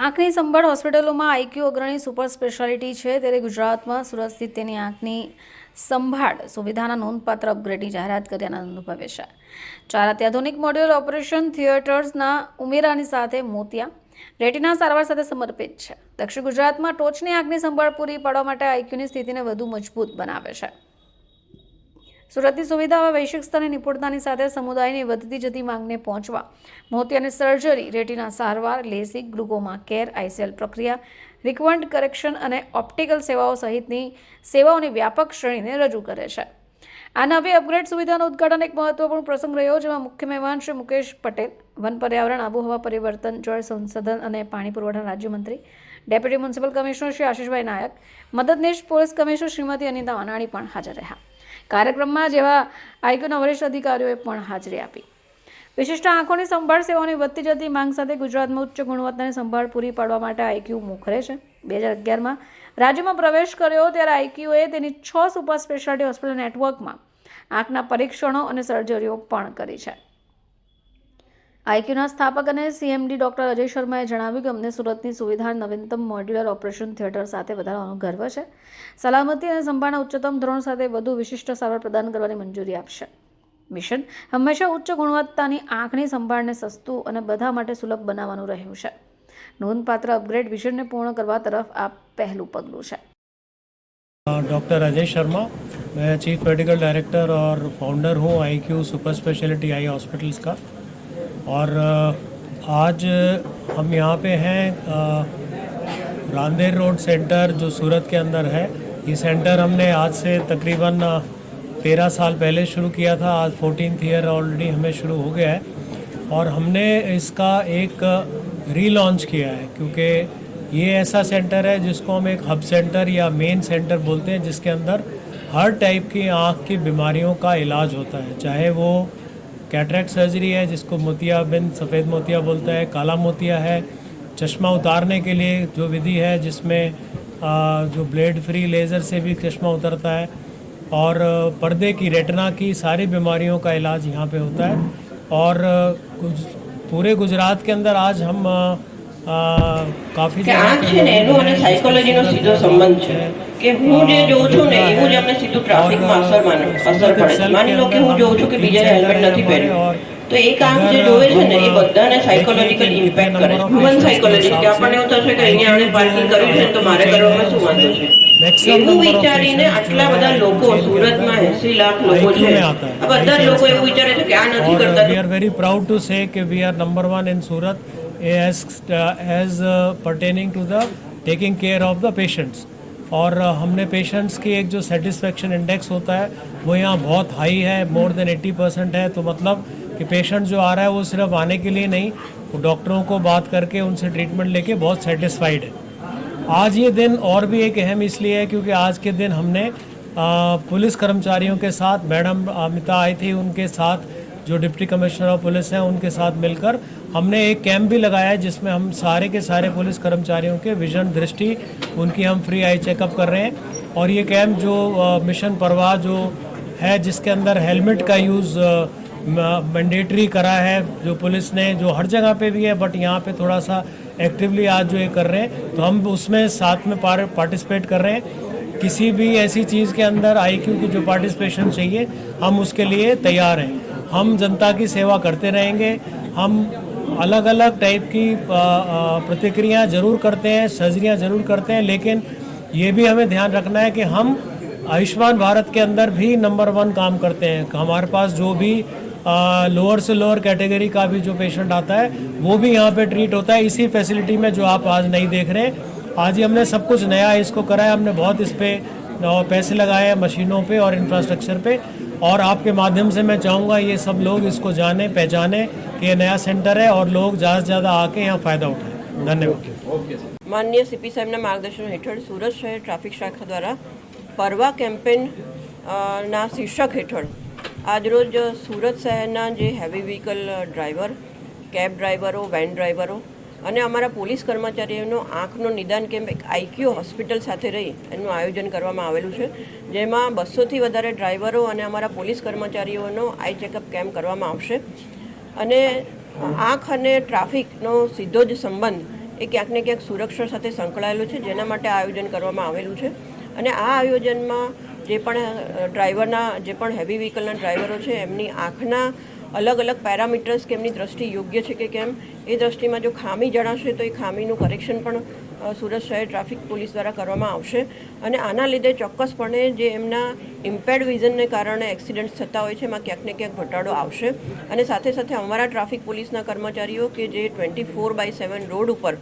આંખની સંભાળ હોસ્પિટલોમાં આઈક્યુ અગ્રણી સુપર સ્પેશિયાલિટી છે. ત્યારે ગુજરાતમાં સુરત સ્થિત તેની આંખની સંભાળ સુવિધાના નોંધપાત્ર અપગ્રેડની જાહેરાત કર્યાના અનુભવે છે. ચાર અત્યાધુનિક મોડ્યુલ ઓપરેશન થિયેટર્સના ઉમેરાની સાથે મોતિયા રેટિના સારવાર સાથે સમર્પિત છે. દક્ષિણ ગુજરાતમાં ટોચની આંખની સંભાળ પૂરી પાડવા માટે આઈક્યુની સ્થિતિને વધુ મજબૂત બનાવે છે. સુરતની સુવિધા હવે વૈશ્વિક સ્તરે નિપુણતાની સાથે સમુદાયની વધતી જતી માંગને પહોંચવા. મોતિયાની સર્જરી, રેટીના સારવાર, લેસિક, ગ્લુકોમા કેર, આઈસીએલ પ્રક્રિયા, રિકવન્ટ કરેક્શન અને ઓપ્ટિકલ સેવાઓ સહિતની સેવાઓની વ્યાપક શ્રેણીને રજૂ કરે છે. આ નવી અપગ્રેડ સુવિધાનું ઉદ્ઘાટન એક મહત્વપૂર્ણ પ્રસંગ રહ્યો, જેમાં મુખ્ય મહેમાન શ્રી મુકેશ પટેલ, વન પર્યાવરણ, આબોહવા પરિવર્તન, જળ સંશોધન અને પાણી પુરવઠા રાજ્યમંત્રી, deputy municipal commissioner Shri Ashishbhai Nayak, મદદનીશ પોલીસ કમિશનર શ્રીમતી અનિતા અનાણી પણ હાજર રહ્યા. કાર્યક્રમમાં જેવા આઈક્યુના વરિષ્ઠ અધિકારીઓએ પણ હાજરી આપી. વિશિષ્ટ આંખોની સંભાળ સેવાઓની વધતી જતી માંગ સાથે ગુજરાતમાં ઉચ્ચ ગુણવત્તાની સંભાળ પૂરી પાડવા માટે આઈક્યુ મોખરે છે. બે હજાર અગિયારમાં રાજ્યમાં પ્રવેશ કર્યો ત્યારે આઈક્યુએ તેની છ સુપર સ્પેશિયાલિટી હોસ્પિટલ નેટવર્કમાં આંખના પરીક્ષણો અને સર્જરીઓ પણ કરી છે. આઈક્યુના સ્થાપક અને સીએમડી ડોક્ટર અજય શર્માએ જણાવ્યું કે અમને સુરતની સુવિધા નવીનતમ મોડ્યુલર ઓપરેશન થિયેટર સાથે વધારવાનો ગર્વ છે સલામતી અને સંભાળના ઉચ્ચતમ ધોરણ સાથે વધુ વિશિષ્ટ સારવાર પ્રદાન કરવાની મંજૂરી આપશે મિશન હંમેશા ઉચ્ચ ગુણવત્તાની આંખની સંભાળને સસ્તું અને બધા માટે સુલભ બનાવવાનું રહ્યું છે નોંધપાત્ર અપગ્રેડ વિઝનને પૂર્ણ કરવા તરફ આ પહેલું પગલું છે डॉक्टर अजय शर्मा मैं चीफ मेडिकल डायरेक्टर और फाउंडर हूँ I Q super speciality eye hospitals का और आज हम यहाँ पे हैं रांदेर रोड सेंटर जो सूरत के अंदर है। ये सेंटर हमने आज से तकरीबन तेरह साल पहले शुरू किया था। आज फोर्टीन ईयर ऑलरेडी हमें शुरू हो गया है। और हमने इसका एक रीलॉन्च किया है, क्योंकि ये ऐसा सेंटर है जिसको हम एक हब सेंटर या मेन सेंटर बोलते हैं, जिसके अंदर हर टाइप की आँख की बीमारियों का इलाज होता है। चाहे वो कैटरेक्ट सर्जरी है, जिसको मोतिया बिन सफ़ेद मोतिया बोलता है, काला मोतिया है। चश्मा उतारने के लिए जो विधि है, जिसमें जो ब्लेड फ्री लेज़र से भी चश्मा उतरता है, और पर्दे की, रेटना की सारी बीमारियों का इलाज यहाँ पे होता है। और पूरे गुजरात के अंदर आज हम કાફી કે આ છે ને એનો અને સાયકોલોજીનો સીધો સંબંધ છે. કે હું જે જોઉં છું ને એવું જ અમને સીધું ટ્રાફિકમાં અસર માને અસર પડે છે. માની લો કે હું જોઉં છું કે બીજાને હેલ્મેટ નથી પહેર્યું. તો એ કામ જે જોવે છે ને એ બધાને સાયકોલોજીકલ ઇમ્પેક્ટ કરે. હ્યુમન સાયકોલોજી કે આપણને એવું થશે કે અહીંયા આપણે પાર્કિંગ કર્યું છે તો મારે કરવામાં શું વાંધો છે? એવું વિચારીને આટલા બધા લોકો સુરતમાં એસી લાખ લોકો છે. આ બધા લોકો એવું વિચારે છે કે આ નથી કરતા we are very proud to say કે we are number one in Surat as as pertaining to the taking care of the patients और uh, हमने पेशेंट्स की एक जो सेटिस्फेक्शन इंडेक्स होता है वो यहाँ बहुत हाई है मोर देन 80 परसेंट है। तो मतलब कि पेशेंट जो आ रहा है वो सिर्फ़ आने के लिए नहीं वो डॉक्टरों को बात करके उनसे ट्रीटमेंट लेके बहुत सेटिस्फाइड है। आज ये दिन और भी एक अहम इसलिए है क्योंकि आज के दिन हमने पुलिस कर्मचारियों के साथ मैडम अमिता आई थी उनके साथ जो डिप्टी कमिश्नर ऑफ़ पुलिस हैं, उनके साथ मिलकर हमने एक कैंप भी लगाया है जिसमें हम सारे के सारे पुलिस कर्मचारियों के विजन दृष्टि, उनकी हम फ्री आई चेकअप कर रहे हैं। और ये कैंप जो मिशन परवाह जो है, जिसके अंदर हेलमेट का यूज़ मैंडेटरी करा है, जो पुलिस ने, जो हर जगह पे भी है बट यहाँ पे थोड़ा सा एक्टिवली आज जो ये कर रहे हैं तो हम उसमें साथ में पार्टिसिपेट कर रहे हैं। किसी भी ऐसी चीज़ के अंदर आईक्यू की जो पार्टिसिपेशन चाहिए, हम उसके लिए तैयार हैं। हम जनता की सेवा करते रहेंगे। हम अलग अलग टाइप की प्रतिक्रिया ज़रूर करते हैं सर्जरियाँ ज़रूर करते हैं, लेकिन ये भी हमें ध्यान रखना है कि हम आयुष्मान भारत के अंदर भी नंबर वन काम करते हैं। हमारे पास जो भी लोअर से लोअर कैटेगरी का भी जो पेशेंट आता है, वो भी यहाँ पे ट्रीट होता है। इसी फैसिलिटी में जो आप आज नहीं देख रहे आज ही हमने सब कुछ नया इसको कराया, हमने बहुत इस पर पैसे लगाए हैं मशीनों पे और इंफ्रास्ट्रक्चर पे। और आपके माध्यम से मैं चाहूँगा ये सब लोग इसको जाने पहचाने कि ये नया सेंटर है और लोग ज़्यादा से ज़्यादा आके यहाँ फ़ायदा उठाएं धन्यवाद માનનીય સીપી સાહેબના માર્ગદર્શન હેઠળ સુરત શહેર ટ્રાફિક શાખા દ્વારા પરવા કેમ્પેન અ, ના શીર્ષક હેઠળ આજરોજ સુરત શહેરના જે હેવી વ્હીકલ ડ્રાઈવર કેબ ડ્રાઈવરો વેન ડ્રાઈવરો અને અમારા પોલીસ કર્મચારીઓનો આંખનો નિદાન કેમ્પ એક આઈક્યુ હોસ્પિટલ સાથે રહી એનું આયોજન કરવામાં આવેલું છે, જેમાં બસોથી વધારે ડ્રાઈવરો અને અમારા પોલીસ કર્મચારીઓનો આઈ ચેકઅપ કેમ્પ કરવામાં આવશે. અને આંખ અને ટ્રાફિકનો સીધો જ સંબંધ એ ક્યાંક ને ક્યાંક સુરક્ષા સાથે સંકળાયેલો છે, જેના માટે આયોજન કરવામાં આવેલું છે. અને આ આયોજનમાં જે પણ ડ્રાઈવરના, જે પણ હેવી વ્હીકલના ડ્રાઈવરો છે, એમની આંખના અલગ અલગ પેરામીટર્સ કે એમની દ્રષ્ટિ યોગ્ય છે કે કેમ? એ દ્રષ્ટિમાં જો ખામી જણાશે તો એ ખામીનું કરેક્શન પણ સુરત શહેર ટ્રાફિક પોલીસ દ્વારા કરવામાં આવશે. અને આના લીધે ચોક્કસપણે જે એમના ઇમ્પેર્ડ વિઝનને કારણે એક્સિડન્ટ્સ થતા હોય છે, એમાં ક્યાંક ને ક્યાંક ઘટાડો આવશે. અને સાથે સાથે અમારા ટ્રાફિક પોલીસના કર્મચારીઓ કે જે twenty four by seven road ઉપર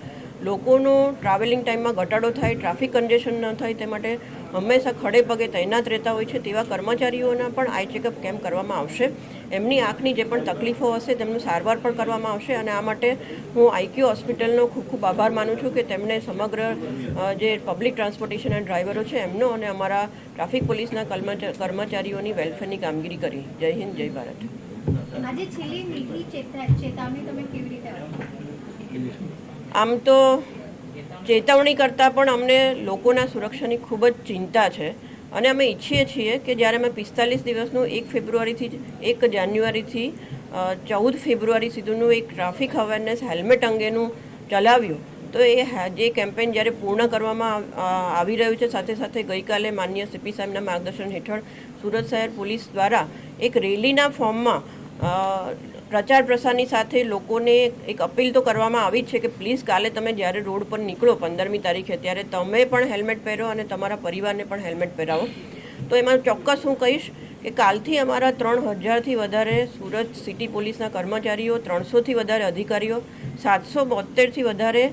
લોકોનો ટ્રાવેલિંગ ટાઈમમાં ઘટાડો થાય ટ્રાફિક કન્જેશન ન થાય તે માટે હંમેશા ખડે પગે તૈનાત રહેતા હોય છે તેવા કર્મચારીઓના પણ આઈ ચેકઅપ કેમ્પ કરવામાં આવશે. એમની આંખની જે પણ તકલીફો હશે તેમનું સારવાર પણ કરવામાં આવશે અને આ માટે હું આઈક્યુ હોસ્પિટલનો ખૂબ ખૂબ આભાર માનું છું કે તેમણે સમગ્ર જે પબ્લિક ટ્રાન્સપોર્ટેશનના ડ્રાઈવરો છે એમનો અને અમારા ટ્રાફિક પોલીસના કર્મચારીઓની વેલફેરની કામગીરી કરી. જય હિન્દ જય ભારત. આજે છેલ્લી મીઠી ચેતવણી તમે કેવી રીતે આમ તો ચેતવણી કરતાં પણ અમને લોકોના સુરક્ષાની ખૂબ જ ચિંતા છે. અને અમે ઈચ્છીએ છીએ કે જ્યારે અમે પિસ્તાલીસ દિવસનું એક ફેબ્રુઆરીથી જ- એક જાન્યુઆરીથી ચૌદ ફેબ્રુઆરી સુધીનું એક ટ્રાફિક અવેરનેસ હેલ્મેટ અંગેનું ચલાવ્યું, તો એ જે કેમ્પેન જ્યારે પૂર્ણ કરવામાં આવી રહ્યું છે, સાથે સાથે ગઈકાલે માન્ય સીપી સાહેબના માર્ગદર્શન હેઠળ સુરત શહેર પોલીસ દ્વારા એક રેલીના ફોર્મમાં પ્રચાર પ્રસારની સાથે લોકોને એક અપીલ તો કરવામાં આવી છે કે પ્લીઝ કાલે તમે જ્યારે રોડ પર નીકળો પંદરમી તારીખે, ત્યારે તમે પણ હેલ્મેટ પહેરો અને તમારા પરિવારને પણ હેલ્મેટ પહેરાવો. તો એમાં ચોક્કસ હું કહીશ કે કાલથી અમારા ત્રણ હજારથી વધારે સુરત સિટી પોલીસના કર્મચારીઓ, ત્રણસોથી વધારે અધિકારીઓ, સાતસો બોતેરથી વધારે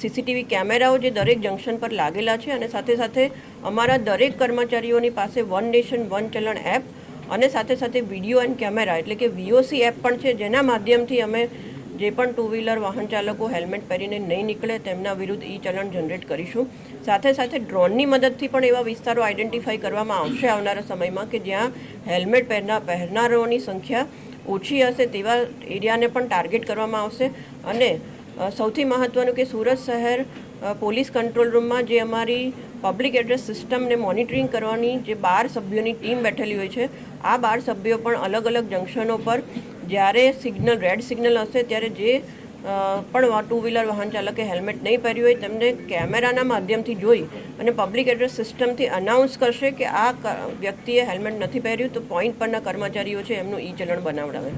સીસીટીવી કેમેરાઓ જે દરેક જંકશન પર લાગેલા છે અને સાથે સાથે અમારા દરેક કર્મચારીઓની પાસે one nation one challan app અને સાથે સાથે વીડિયો એન્ડ કેમેરા એટલે કે વીઓસી એપ પણ છે, જેના માધ્યમથી અમે જે પણ ટુ વ્હીલર વાહન ચાલકો હેલ્મેટ પહેરીને નહીં નીકળે તેમના વિરુદ્ધ ઈ ચલણ જનરેટ કરીશું. સાથે સાથે ડ્રોનની મદદથી પણ એવા વિસ્તારો આઈડેન્ટિફાઈ કરવામાં આવશે આવનારા સમયમાં કે જ્યાં હેલ્મેટ પહેરના પહેરનારાઓની સંખ્યા ઓછી હશે તેવા એરિયાને પણ ટાર્ગેટ કરવામાં આવશે. અને સૌથી મહત્ત્વનું કે સુરત શહેર પોલીસ કંટ્રોલ રૂમમાં જે અમારી પબ્લિક એડ્રેસ સિસ્ટમને મોનિટરિંગ કરવાની જે બાર સભ્યોની ટીમ બેઠેલી હોય છે, આ બાર સભ્યો પણ અલગ અલગ જંકશનો પર જ્યારે સિગ્નલ, રેડ સિગ્નલ હશે ત્યારે જે પણ ટુ વ્હીલર વાહન ચાલકે હેલ્મેટ નહીં પહેર્યું હોય તેમને કેમેરાના માધ્યમથી જોઈ અને પબ્લિક એડ્રેસ સિસ્ટમથી અનાઉન્સ કરશે કે આ વ્યક્તિએ હેલ્મેટ નથી પહેર્યું તો પોઈન્ટ પરના કર્મચારીઓ છે એમનું ઈ ચલણ બનાવડાવે.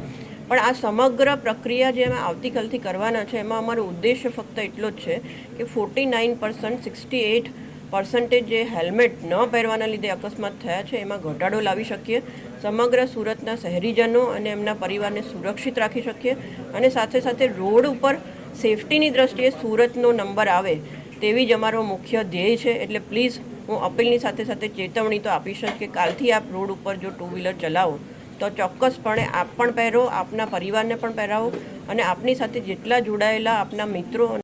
પણ આ સમગ્ર પ્રક્રિયા જે અમે આવતીકાલથી કરવાના છે, એમાં અમારો ઉદ્દેશ્ય ફક્ત એટલો જ છે કે forty nine percent sixty eight percentage જે હેલ્મેટ ન પહેરવાના લીધે અકસ્માત થયા છે, એમાં ઘટાડો લાવી શકીએ, સમગ્ર સુરતના શહેરીજનો અને એમના પરિવારને સુરક્ષિત રાખી શકીએ અને સાથે સાથે રોડ ઉપર સેફટીની દ્રષ્ટિએ સુરતનો નંબર આવે તેવી જ અમારો મુખ્ય ધ્યેય છે. એટલે પ્લીઝ હું અપીલની સાથે સાથે ચેતવણી તો આપીશ જ કે કાલથી આપ રોડ ઉપર જો ટુ વ્હીલર ચલાવો તો ચોક્કસપણે આપ પણ પહેરો, આપના પરિવારને પણ પહેરાવો અને આપની સાથે જેટલા જોડાયેલા આપના મિત્રો